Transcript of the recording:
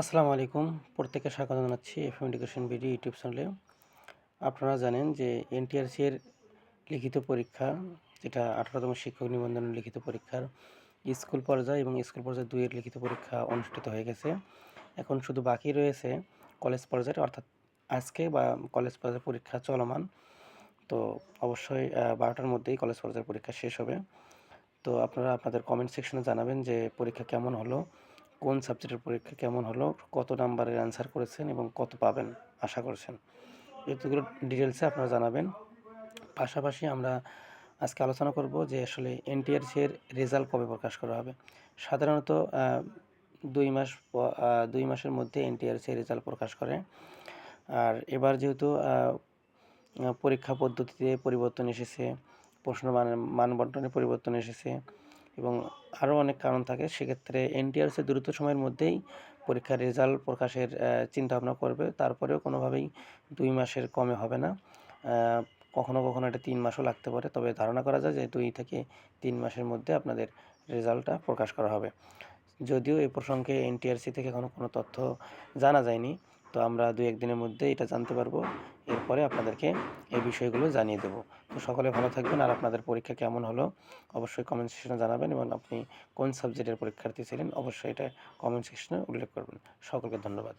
আসসালামু আলাইকুম। প্রত্যেকে স্বাগত জানাচ্ছি এফএম এডুকেশন বিডি ইউটিউব চ্যানেলে আপনারা জানেন যে এনটিআরসি এর লিখিত পরীক্ষা, যেটা আঠারোতম শিক্ষক নিবন্ধনের লিখিত পরীক্ষার স্কুল পর্যায়ে এবং স্কুল পর্যায়ে দুইয়ের লিখিত পরীক্ষা অনুষ্ঠিত হয়ে গেছে। এখন শুধু বাকি রয়েছে কলেজ পর্যায়ের, অর্থাৎ আজকে বা কলেজ পর্যায়ের পরীক্ষা চলমান। তো অবশ্যই বারোটার মধ্যেই কলেজ পর্যায়ের পরীক্ষা শেষ হবে। তো আপনারা আপনাদের কমেন্ট সেকশনে জানাবেন যে পরীক্ষা কেমন হলো। কোন সাবজেক্টের পরীক্ষা কেমন হলো, কত নাম্বারের অ্যান্সার করেছেন এবং কত পাবেন আশা করছেন। এগুলো ডিটেলসে আপনারা জানাবেন। পাশাপাশি আমরা আজকে আলোচনা করব যে আসলে এনটিআরসি এর রেজাল্ট কবে প্রকাশ করা হবে। সাধারণত দুই মাস দুই মাসের মধ্যে এনটিআরসি রেজাল্ট প্রকাশ করে। আর এবার যেহেতু পরীক্ষা পদ্ধতিতে পরিবর্তন এসেছে, প্রশ্ন মান, মানবন্টনে পরিবর্তন এসেছে এবং আরও অনেক কারণ থাকে, সেক্ষেত্রে এনটিআরসি দ্রুত সময়ের মধ্যেই পরীক্ষার রেজাল্ট প্রকাশের চিন্তাভাবনা করবে। তারপরেও কোনোভাবেই দুই মাসের কমে হবে না। কখনো কখনো এটা তিন মাসও লাগতে পারে, তবে ধারণা করা যায় যে দুই থেকে তিন মাসের মধ্যে আপনাদের রেজাল্টটা প্রকাশ করা হবে। যদিও এ প্রসঙ্গে এনটিআরসি থেকে এখনও কোনো তথ্য জানা যায়নি তো আমরা দু একদিনের মধ্যে এটা জানতে পারব। এরপরে আপনাদেরকে এই বিষয়গুলো জানিয়ে দেবো। তো সকলে ভালো থাকবেন আর আপনাদের পরীক্ষা কেমন হলো অবশ্যই কমেন্ট সেকশনে জানাবেন এবং আপনি কোন সাবজেক্টের পরীক্ষার্থী ছিলেন অবশ্যই এটা কমেন্ট সেকশনে উল্লেখ করবেন। সকলকে ধন্যবাদ।